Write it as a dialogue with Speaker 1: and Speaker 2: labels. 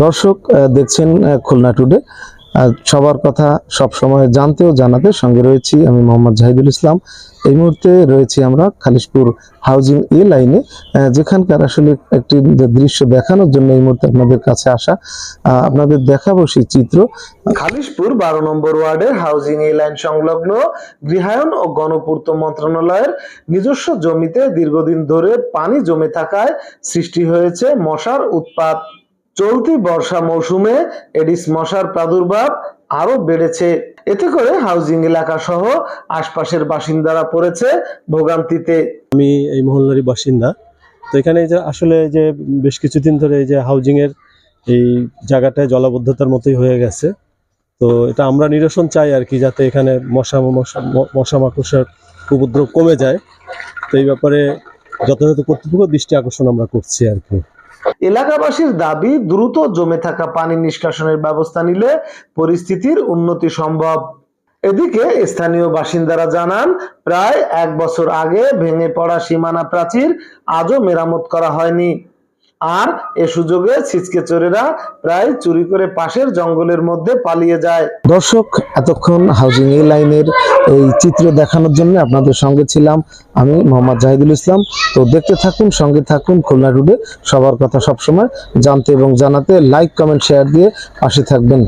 Speaker 1: দর্শক দেখছেন খুলনা টুডে সবার কথা সব সময় জানতে ও জানাতে সঙ্গে রয়েছি আমি মোহাম্মদ জাহিদুল ইসলাম। এই মুহূর্তে রয়েছি আমরা খালিশপুর হাউজিং এ লাইনে যেখানকার আসলে একটি দৃশ্য দেখানোর জন্য এই মুহূর্তে আপনাদের কাছে আসা। আপনাদের দেখাবো সেই চিত্র। খালিশপুর বারো নম্বর ওয়ার্ডের হাউজিং এ লাইন সংলগ্ন গৃহায়ন ও গণপূর্ত মন্ত্রণালয়ের নিজস্ব জমিতে দীর্ঘদিন ধরে পানি জমে থাকায় সৃষ্টি হয়েছে মশার উৎপাত। চলতি বর্ষা মৌসুমে এডিস মশার প্রাদুর্ভাব আরও বেড়েছে। এতে করে হাউজিং এলাকা সহ আশপাশের বাসিন্দারা পড়েছে ভোগান্তিতে।
Speaker 2: আমি এই মহল্লারই বাসিন্দা। তো এখানে যে আসলে যে বেশ কিছুদিন ধরে এই যে হাউজিং এর এই জায়গাটায় জলাবদ্ধতার মতোই হয়ে গেছে। তো এটা আমরা নিরসন চাই আর কি যাতে এখানে মশা মশা মাকড়সার উপদ্রব কমে যায়। তো এই ব্যাপারে যথাযথ কর্তৃপক্ষ দৃষ্টি আকর্ষণ আমরা করছি আর কি।
Speaker 1: এলাকাবাসীর দাবি, দ্রুত জমে থাকা পানি নিষ্কাশনের ব্যবস্থা নিলে পরিস্থিতির উন্নতি সম্ভব। এদিকে স্থানীয় বাসিন্দারা জানান, প্রায় এক বছর আগে ভেঙে পড়া সীমানা প্রাচীর আজও মেরামত করা হয়নি। আর এ সুযোগে ছিচকে চোরেরা প্রায় চুরি করে পাশের জঙ্গলের মধ্যে পালিয়ে যায়। দর্শক, এতক্ষণ হাউজিং এ লাইনের এই চিত্র দেখানোর জন্য আপনাদের সঙ্গে ছিলাম আমি মোহাম্মদ জাহিদুল ইসলাম। তো দেখতে থাকুন, সঙ্গে থাকুন খুলনা রুডে সবার কথা সবসময় জানতে এবং জানাতে, লাইক, কমেন্ট, শেয়ার দিয়ে পাশে থাকবেন।